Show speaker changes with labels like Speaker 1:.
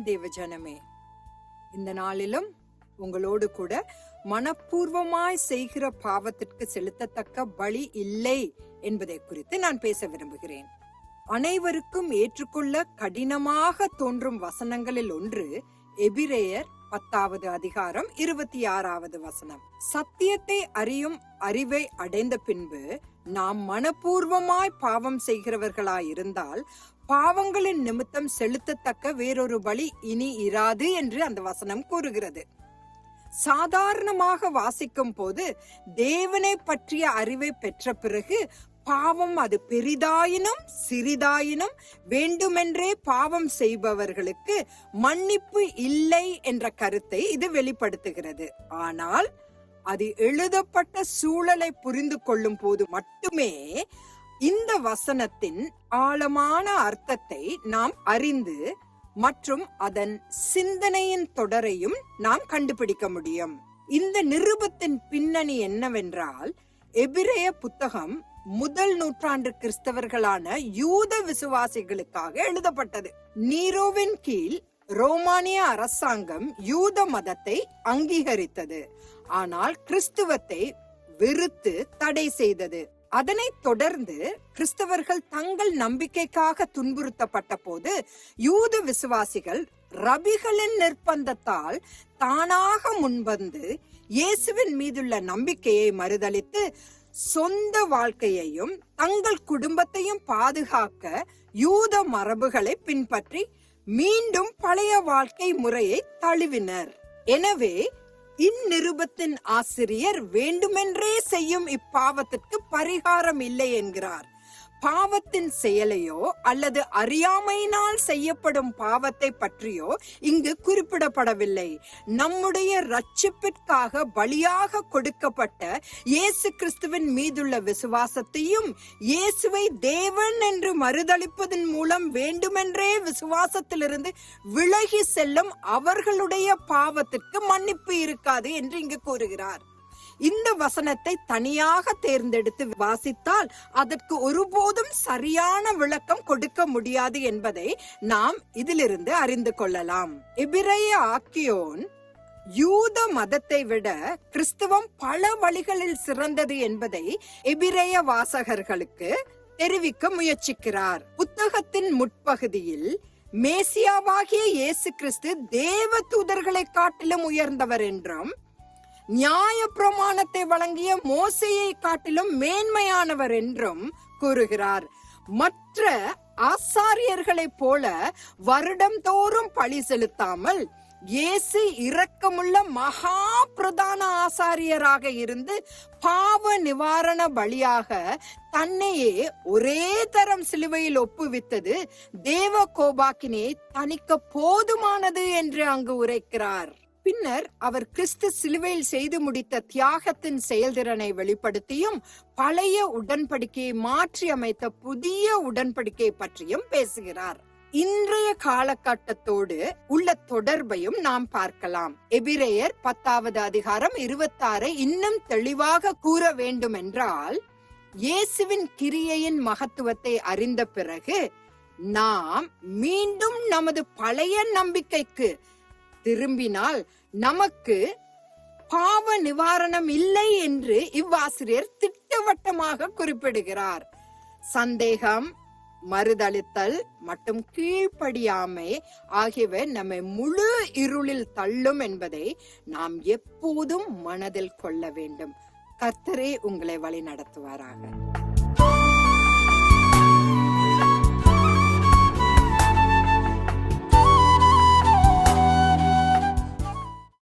Speaker 1: தேவ ஜனமே இந்த நாளிலும் உங்களோடு கூட மனப்பூர்வமாய் செய்கிற பாவத்திற்கு செலுத்தத்தக்க பலி இல்லை என்பதை குறித்து நான் பேச விரும்புகிறேன். அனைவருக்கும் ஏற்றுக்கொள்ள கடினமாக தோன்றும் வசனங்களில் ஒன்று எபிரேயர் பத்தாவது அதிகாரம் இருபத்தி ஆறாவது வசனம். சத்தியத்தை அறியும் அறிவை அடைந்த பின்பு நாம் மனப்பூர்வமாய் பாவம் செய்கிறவர்களாய் இருந்தால் பாவங்களின் நிமித்தம் செலுத்தத்தக்க வேறொரு பலி இனி இராது என்று அந்த வசனம் கூறுகிறது. சாதாரணமாக வாசிக்கும் போது தேவனை பற்றிய அறிவை பெற்ற பிறகு பாவம் அது பெரிதாயினும் சிறிதாயினும் வேண்டுமென்றே பாவம் செய்பவர்களுக்கு மன்னிப்பு இல்லை என்ற கருத்தை இது வெளிப்படுத்துகிறது. ஆனால் அது எழுதப்பட்ட சூழலை புரிந்து கொள்ளும் போது மட்டுமே இந்த வசனத்தின் ஆழமான அர்த்தத்தை நாம் அறிந்து மற்றும் அதன் சிந்தனையின் தொடரையும் நாம் கண்டுபிடிக்க முடியும். இந்த நிருபத்தின் பின்னணி என்னவென்றால் எபிரேய புத்தகம் முதல் நூற்றாண்டு கிறிஸ்தவர்களான யூத விசுவாசிகளுக்காக எழுதப்பட்டது. நீரோவின் கீழ் ரோமானிய அரசாங்கம் யூத மதத்தை அங்கீகரித்தது. ஆனால் கிறிஸ்துவத்தை வெறுத்து தடை செய்தது. அதனைத் தொடர்ந்து கிறிஸ்தவர்கள் தங்கள் நம்பிக்கைக்காக துன்புறுத்தப்பட்ட போது யூத விசுவாசிகள் ரபிகளின் நிர்பந்தத்தால் தானாக முன்வந்து இயேசுவின் மீதுள்ள நம்பிக்கையை மறுதளித்து சொந்த வாழ்க்கையையும் தங்கள் குடும்பத்தையும் பாதுகாக்க யூத மரபுகளை பின்பற்றி மீண்டும் பழைய வாழ்க்கை முறையை தழுவினர். எனவே இந்நிருபத்தின் ஆசிரியர் வேண்டுமென்றே செய்யும் இப்பாவத்திற்கு பரிகாரம் இல்லை என்கிறார். பாவத்தின் செயலையோ அல்லது அறியாமையினால் செய்யப்படும் பாவத்தை பற்றியோ இங்கு குறிப்பிடப்படவில்லை. நம்முடைய ரட்சிப்பிற்காக பலியாக கொடுக்கப்பட்ட இயேசு கிறிஸ்துவின் மீதுள்ள விசுவாசத்தையும் இயேசுவை தேவன் என்று மறுதளிப்பதன் மூலம் வேண்டுமென்றே விசுவாசத்திலிருந்து விலகி செல்லும் அவர்களுடைய பாவத்திற்கு மன்னிப்பு இருக்காது என்று இங்கு கூறுகிறார். இந்த வசனத்தை தனியாக தேர்ந்தெடுத்து வாசித்தால் அதற்கு ஒருபோதும் சரியான விளக்கம் கொடுக்க முடியாது என்பதை நாம் இதிலிருந்து அறிந்து கொள்ளலாம். எபிரேய ஆக்கியோன் யூத மதத்தை விட கிறிஸ்துவம் பல வழிகளில் சிறந்தது என்பதை எபிரேய வாசகர்களுக்கு தெரிவிக்க முயற்சிக்கிறார். புத்தகத்தின் முற்பகுதியில் மேசியாவாகிய இயேசு கிறிஸ்து தேவ தூதர்களை காட்டிலும் உயர்ந்தவர் என்றும் நியாய பிரமாணத்தை வழங்கிய மோசையை காட்டிலும் மேன்மையானவர் என்றும் கூறுகிறார். மற்ற ஆசாரியர்களைப் போல வருடம் தோறும் பழி செலுத்தாமல் இயேசு இரக்கமுள்ள மகா பிரதான ஆசாரியராக இருந்து பாவ நிவாரண பலியாக தன்னையே ஒரே தரம் சிலுவையில் ஒப்புவித்தது தேவ கோபாக்கினை தணிக்க போதுமானது என்று அங்கு உரைக்கிறார். பின்னர் அவர் கிறிஸ்து சிலுவையில் செய்து முடித்த தியாகத்தின் செயல்திறனை வெளிப்படுத்தியும் பழைய உடன்படிக்கையை மாற்றி அமைத்த புதிய உடன்படிக்கை பற்றியும் பேசுகிறார். இன்றைய காலகட்டத்தோடு உள்ள தொடர்பையும் நாம் பார்க்கலாம். எபிரேயர் பத்தாவது அதிகாரம் இருபத்தாறு இன்னும் தெளிவாக கூற வேண்டும் என்றால் இயேசுவின் கிரியையின் மகத்துவத்தை அறிந்த பிறகு நாம் மீண்டும் நமது பழைய நம்பிக்கைக்கு திரும்பினால் நமக்கு பாவ நிவாரணம் இல்லை என்று இவ்வாசிரியர் திட்டவட்டமாக குறிப்பிடுகிறார். சந்தேகம் மறுதளித்தல் மற்றும் கீழ்ப்படியாமை ஆகியவை நம்மை முழு இருளில் தள்ளும் என்பதை நாம் எப்போதும் மனதில் கொள்ள வேண்டும். கர்த்தரே உங்களை வழி நடத்துவாராக